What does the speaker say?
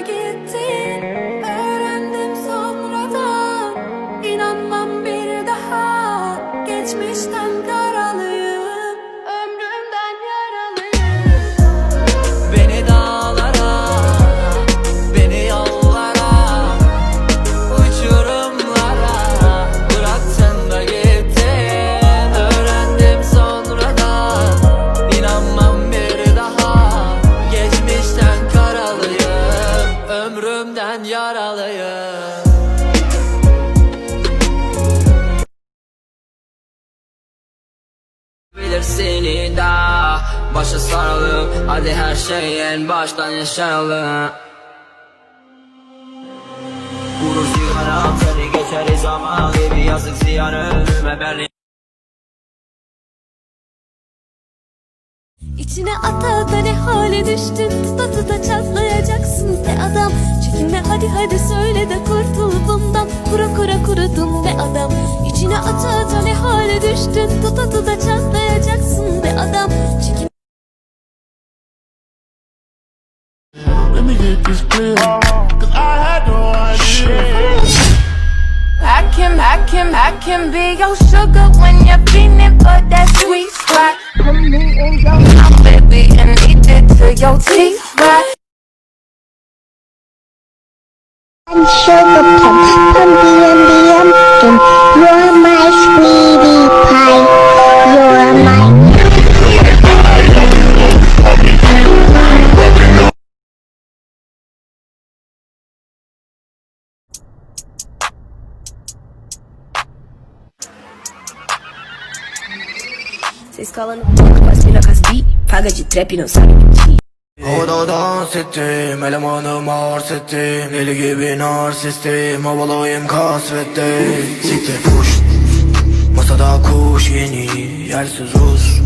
forget ömrümden yaralıyım. Seni daha Başa saralım Hadi her şey en baştan yaşayalım Vurur sigara Seni geçeriz ama Gibi yazık ziyan önüme Berlin İçine ata ata ne hale düştün? Tuta tuta çatlayacaksın be adam. Çekinme hadi hadi söyle de kurtul bundan. Kura kura kurudun be adam. İçine ata ata ne hale düştün? Tuta tuta çatlayacaksın be adam. Çekinme. Let me get this clear. Cause I had no idea. I can, I can, I can be your sugar when you're feeling for that sweet spot. Put me in your mouth, baby, and eat it till your teeth rot. I'm sugar plum, pumpy and the pumpkin. You're my sweetie Vocês colam no as bi Paga de trap e não sabe mentir Havada dans ettim Elemanım arz ettim Deli gibi narsistim Havalayım kasvette Siktir puş Masada kuş yeni Yersiz Rus